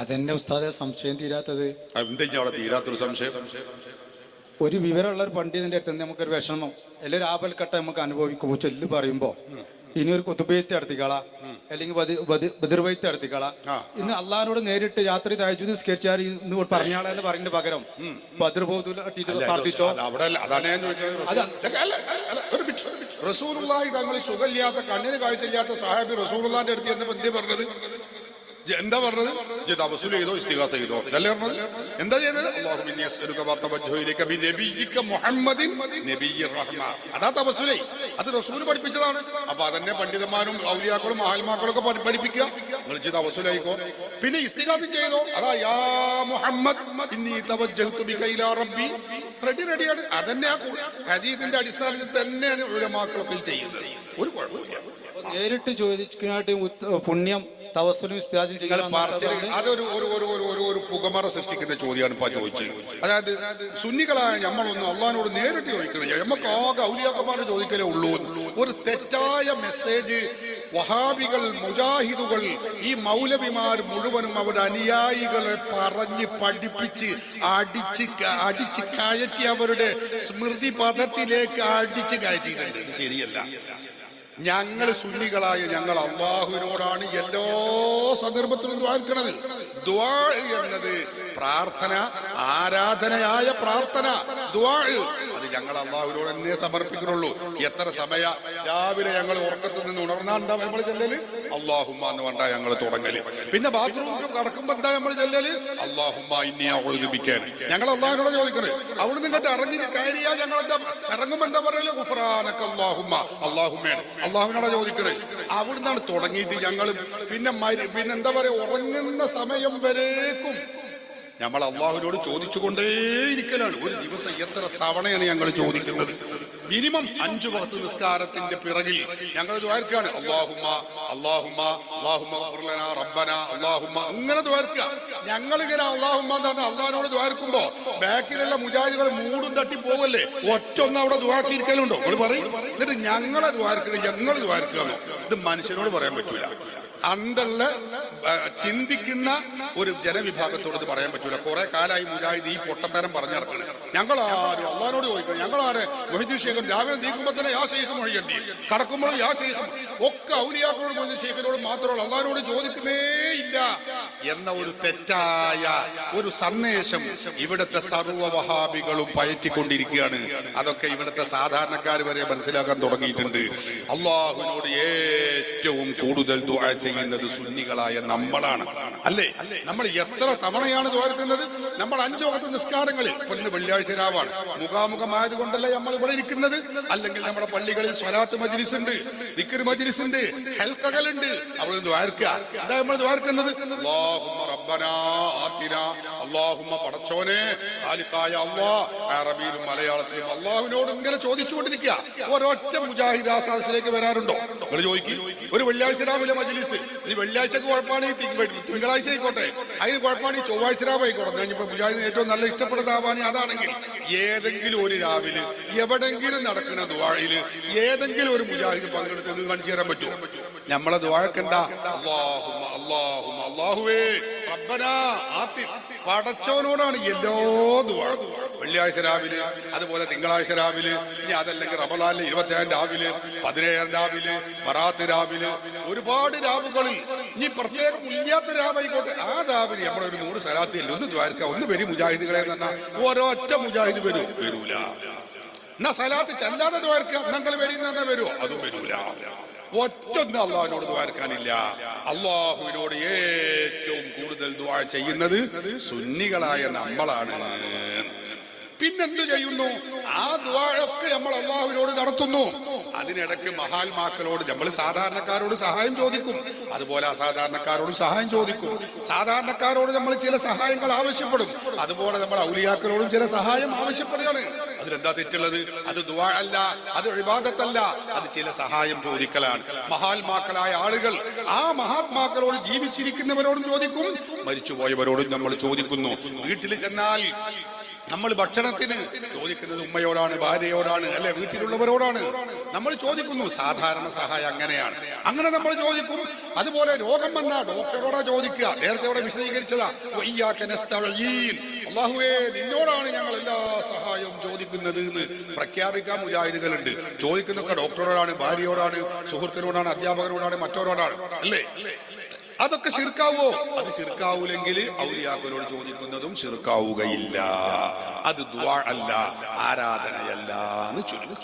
അതെന്നെ ഉസ്താദെ സംശയം തീരാത്തത്. എന്താ അവിടെ തീരാത്തൊരു സംശയം? ഒരു വിവരമുള്ള ഒരു പണ്ഡിതന്റെ അടുത്ത് നമുക്കൊരു വിഷമം. അല്ലെങ്കിൽ ഒരു ആപൽക്കട്ട നമുക്ക് അനുഭവിക്കുമ്പോൾ ചൊല്ലു പറയുമ്പോ ഇനി ഒരു കുത്തുബൈത്ത് നടത്തിക്കള. അല്ലെങ്കിൽ ബദിർവൈത്തി നടത്തിക്കള. ഇന്ന് അള്ളഹാനോട് നേരിട്ട് രാത്രി തഹജുദ് നിസ്കരിച്ചാൽ ഇന്ന് പറഞ്ഞാളെ എന്ന് പറയുന്നതിന് പകരം ബദിർബോധു പ്രാർത്ഥിച്ചോ? റസൂലുള്ളാഹി തങ്ങൾ സുഖമില്ലാത്ത കണ്ണിന് കാഴ്ചയില്ലാത്ത സാഹേബ് റസൂലുള്ളാന്റെ അടുത്ത് എന്നപ്പോ എന്തേ പറഞ്ഞത്? എന്താ പറഞ്ഞത്? തവസ്സുൽ ചെയ്തോ ഇസ്തികാത്ത ചെയ്തോ? ഇതല്ലേ പറഞ്ഞത്? എന്താ ചെയ്തത്? അല്ലാഹു മിന്നി അസ്അലുക വതവജ്ജഹു ഇലൈക ബി നബിയിക മുഹമ്മദിൻ നബിയ്യിർ റഹ്മ. അതാ തവസ്സുലേ അത് റസൂൽ പഠിപ്പിച്ചതാണ്. അപ്പൊ അതന്നെ പണ്ഡിതന്മാരും ഔലിയാക്കളും മഹാത്മാക്കളും ഒക്കെ പഠിപ്പിക്കുക. നിങ്ങൾ ഇജ്ജ് തവസ്സുലായിക്കോ പിന്നെ ഇസ്തികാത്ത ചെയ്തോ? അതാ യാ മുഹമ്മദ് ഇന്നി തവജ്ജഹ്തു ബിക ഇലാ റബ്ബി. റെഡി റെഡിയാണ്. അതന്നെ ആ ഹദീസിന്റെ അടിസ്ഥാനത്തിൽ തന്നെയാണ് ഉലമാക്കളൊക്കെ ചെയ്യുന്നത്. ഒരു കുഴപ്പമില്ല. നേരിട്ട് ചോദിക്കാനായിട്ട് പുണ്യം തവസ്സുലും ഇസ്തിയാജും നിങ്ങൾ അതൊരു ഒരു ഒരു ഒരു ഒരു ഒരു പുകമറ സൃഷ്ടിക്കുന്ന ചോദ്യമാണ് ഇപ്പൊ ചോദിച്ചത്. അതായത് സുന്നികളായ നമ്മളൊന്നും അള്ളഹാനോട് നേരിട്ട് ചോദിക്കണില്ല. നമുക്ക് ആകെ ഔലിയാക്കന്മാരെ ചോദിക്കലേ ഉള്ളൂ. ഒരു തെറ്റായ മെസ്സേജ് വഹാബികൾ മുജാഹിദുകൾ ഈ മൗലവിമാർ മുഴുവനും അവരുടെ അനുയായികളെ പറഞ്ഞ് പഠിപ്പിച്ച് അടിച്ച് അടിച്ച് കയറ്റി അവരുടെ സ്മൃതി പദത്തിലേക്ക് അടിച്ച് കയറ്റിയിട്ടുണ്ട്. ശരിയല്ല. ഞങ്ങൾ സുന്നികളായ ഞങ്ങൾ അള്ളാഹുവിനോടാണ് എല്ലാ സന്ദർഭത്തിലും ദ്വാർക്കണത് ദ്വാ എന്നത് പ്രാർത്ഥന ആരാധനയായ പ്രാർത്ഥന. ദ്വാ അത് ഞങ്ങൾ അള്ളാഹുവിനോട് തന്നെ സമർപ്പിക്കുന്നുള്ളൂ. എത്ര സമയ? രാവിലെ ഞങ്ങൾ ഉറക്കത്തിൽ നിന്ന് ഉണർന്നാണ്ടാ നമ്മൾ ചെല്ലല്? അള്ളാഹുമ്മ എന്ന് വേണ്ട ഞങ്ങൾ തുടങ്ങൽ. പിന്നെ ബാത്റൂമിൽ കടക്കുമ്പോ എന്താ നമ്മൾ ചെല്ലല്? അള്ളാഹുമ്മ ഇനി ഒഴുകിപ്പിക്കാൻ ഞങ്ങൾ അള്ളാഹിനോട് ചോദിക്കണത് അവിടെ നിന്നിട്ട് ഇറങ്ങി കയറിയാൽ ഞങ്ങൾ എന്താ ഇറങ്ങുമ്പോ എന്താ പറയൽ? ഗുഫ്രാനക അള്ളാഹുമ്മ. അള്ളാഹുമ്മയാണ്. അള്ളാഹുവിനോട് ചോദിക്കണത് അവിടുന്നാണ് തുടങ്ങിയിട്ട് ഞങ്ങൾ പിന്നെ പിന്നെന്താ പറയാ? ഉറങ്ങുന്ന സമയം വരേക്കും. നമ്മൾ അള്ളാഹുവിനോട് ചോദിച്ചുകൊണ്ടേയിരിക്കലാണ്. ഒരു ദിവസം എത്ര തവണയാണ് ഞങ്ങൾ ചോദിക്കുന്നത്? മിനിമം അഞ്ചു പത്ത് നിസ്കാരത്തിന്റെ പിറകിൽ ഞങ്ങൾ ദ്വാരക്കാണ്. അള്ളാഹുമ്മ അള്ളാഹുമ്മ അള്ളാഹുമ്മ റബ്ബന അള്ളാഹുമ്മ. അങ്ങനെ ദ്വാരക്ക ഞങ്ങൾ ഇങ്ങനെ അള്ളാഹുമ്മ എന്ന് പറഞ്ഞാൽ അള്ളാഹിനോട് ദ്വാരക്കുമ്പോ ബാക്കിലുള്ള മുജാഹിദുകൾ മൂടും തട്ടി പോവല്ലേ? ഒറ്റൊന്ന് അവിടെ ദ്വാക്കിയിരിക്കലുണ്ടോ? അവൾ പറയും. എന്നിട്ട് ഞങ്ങളെ ദ്വാരക്കണം ഞങ്ങൾ ദ്വാരക്കാണോ ഇത് മനുഷ്യനോട് പറയാൻ പറ്റൂല. അന്തള്ള ആ, ചിന്തിക്കുന്ന ഒരു ജനവിഭാഗത്തോട് ഇത് പറയാൻ പറ്റൂല. കുറെ കാലമായി മുജാഹിദ് ഈ പൊട്ടത്തരം പറഞ്ഞു ഞങ്ങൾ ആരും അള്ളഹാനോട് ചോദിക്കണം ഞങ്ങളാരെ? മൊഹിദ്ദീൻ ശേഖർ രാവിലെ നീക്കുമ്പോൾ തന്നെ യാ ശേഖ് മൊഴിയന്തി കടക്കുമ്പോഴും യാ ശേഖ് ഒക്കെ ഔലിയാക്കളോട് മൊഹിദ്ദീൻ ശേഖരോട് മാത്രമല്ല അള്ളഹാനോട് ചോദിക്കുന്നേ ഇല്ല എന്ന ഒരു തെറ്റായ ഒരു സന്ദേശം ഇവിടുത്തെ സർവ വഹാബികളും പയറ്റിക്കൊണ്ടിരിക്കുകയാണ്. അതൊക്കെ ഇവിടുത്തെ സാധാരണക്കാർ വരെ മനസ്സിലാക്കാൻ തുടങ്ങിയിട്ടുണ്ട്. അള്ളാഹുവിനോട് ഏറ്റവും കൂടുതൽ ദുആ ചെയ്യുന്നത് സുന്നികളായ നമ്മളാണ്. അല്ലേ? നമ്മൾ എത്ര തവണയാണ് ദ്വാരക്കുന്നത് നമ്മൾ അഞ്ചു വകത്ത് നിസ്കാരങ്ങളിൽ. പൊന്ന് ഇന്ന് വെള്ളിയാഴ്ച രാവാണ് മുഖാമുഖമായത് നമ്മൾ ഇവിടെ ഇരിക്കുന്നത്? അല്ലെങ്കിൽ നമ്മുടെ പള്ളികളിൽ സ്വലാത്ത് മജ്ലിസ് ഉണ്ട് ദിക്ർ മജ്ലിസ് ഉണ്ട് അവിടെ ദ്വാരക്കുക എന്താ നമ്മൾ ദ്വാരക്കുന്നത്? അല്ലാഹുമ്മ റബ്ബനാ ആതിനാ അല്ലാഹുമ്മ പടച്ചോനെ ഖാലിഖായ അല്ലാഹ് അറബിയിലും മലയാളത്തിലും അള്ളാഹുവിനോട് ഇങ്ങനെ ചോദിച്ചുകൊണ്ടിരിക്കുക. ഒരൊറ്റ മുജാഹിദ് ആസാസിലേക്ക് വരാറുണ്ടോ? നിങ്ങൾ ചോദിക്കും. ഒരു വെള്ളിയാഴ്ച രാവിലെ മജ്ലിസ്. ഈ വെള്ളിയാഴ്ചക്ക് കുഴപ്പമാണ് തിങ്കളാഴ്ച ആയിക്കോട്ടെ. അതിന് കുഴപ്പമാണ് ചൊവ്വാഴ്ച രാവ് ആയിക്കോട്ടെ. കഴിഞ്ഞപ്പോ മുജാഹിദിന് ഏറ്റവും നല്ല ഇഷ്ടപ്പെട്ട ആവാനി അതാണെങ്കിൽ ഏതെങ്കിലും ഒരു രാവിലെ എവിടെങ്കിലും നടക്കുന്ന ദുവാഴിൽ ഏതെങ്കിലും ഒരു മുജാഹിദ് പങ്കെടുത്ത് കാണിച്ചു തരാൻ പറ്റുമോ? നമ്മളെ ദുവാഴക്കെന്താ അള്ളാഹുമ്മ അള്ളാഹുമ്മ അള്ളാഹുവേ പടച്ചവനോടാണ് എല്ലാ ദുവാ വെള്ളിയാഴ്ച രാവിലെ അതുപോലെ തിങ്കളാഴ്ച രാവിലെ ഇനി അതല്ലെങ്കിൽ റമലാലിന് ഇരുപത്തേഴാം രാവിലെ പതിനേഴാം രാവിലെ ബറാത്ത് രാവിലെ ഒരുപാട് രാവുകളിൽ. ഇനി പ്രത്യേകം ഇല്ലാത്ത രാവായിക്കോട്ടെ. ആ രാവിലെ നമ്മുടെ ഒരു നൂറ് സ്ഥലത്തിൽ ഒന്ന് ദ്വാരക്ക ഒന്ന് വരും മുജാഹിദുകളെ തന്നെ ഓരോ ഒറ്റ മുജാഹിദ് വരും. വരൂല. എന്നാ സ്ഥലത്ത് ചെല്ലാതെ ദ്വാരക്ക നിങ്ങൾ വരും തന്നെ വരുമോ അതും വരൂല. ഒറ്റൊന്ന് അള്ളാഹുവിനോട് ദ്വാരക്കാനില്ല അള്ളാഹുവിനോട് ഏറ്റവും കൂടുതൽ ദ്വാ ചെയ്യുന്നത് സുന്നികളായ നമ്മളാണ്. പിന്നെന്ത് ചെയ്യുന്നു? ആ ദ്വാഴൊക്കെ നമ്മൾ അള്ളാഹുവിനോട് നടത്തുന്നു. അതിനിടയ്ക്ക് മഹാത്മാക്കളോട് നമ്മൾ സാധാരണക്കാരോട് സഹായം ചോദിക്കും. അതുപോലെ അസാധാരണക്കാരോട് സഹായം ചോദിക്കും. സാധാരണക്കാരോട് നമ്മൾ ചില സഹായങ്ങൾ ആവശ്യപ്പെടും. അതുപോലെ നമ്മൾ ഔലിയാക്കളോടും ചില സഹായം ആവശ്യപ്പെടുകയാണ്. അതിലെന്താ തെറ്റുള്ളത്? അത് ദുആ അല്ല അത് ഒഴിവാകത്തല്ല അത് ചില സഹായം ചോദിക്കലാണ്. മഹാത്മാക്കളായ ആളുകൾ ആ മഹാത്മാക്കളോട് ജീവിച്ചിരിക്കുന്നവരോടും ചോദിക്കും. മരിച്ചുപോയവരോടും നമ്മൾ ചോദിക്കുന്നു. വീട്ടിൽ ചെന്നാൽ നമ്മൾ ഭക്ഷണത്തിന് ചോദിക്കുന്നത് ഉമ്മയോടാണ് ഭാര്യയോടാണ് അല്ലെ വീട്ടിലുള്ളവരോടാണ്. നമ്മൾ ചോദിക്കുന്നു സാധാരണ സഹായം അങ്ങനെയാണ്. അങ്ങനെ നമ്മൾ ചോദിക്കും അതുപോലെ രോഗം വന്ന ഡോക്ടറോടാ ചോദിക്കുക. നേരത്തെ ഇവിടെ വിശദീകരിച്ചതാ. അള്ളാഹുവേ നിന്നോടാണ് ഞങ്ങൾ എല്ലാ സഹായവും ചോദിക്കുന്നത് എന്ന് പ്രഖ്യാപിക്കാൻ മുജാഹിദുകളുണ്ട്. ചോദിക്കുന്നൊക്കെ ഡോക്ടറോടാണ് ഭാര്യയോടാണ് സുഹൃത്തിനോടാണ് അധ്യാപകരോടാണ് മറ്റോരോടാണ് അല്ലേ? അതൊക്കെ ശിർക്കാവോ? അത് ശിർക്കാവൂലെങ്കിൽ ഔലിയാക്കളോട് ചോദിക്കുന്നതും ശിർക്കാവുകയില്ല. അത് ദ്വാ അല്ല ആരാധനയല്ല എന്ന് ചുരുങ്ങി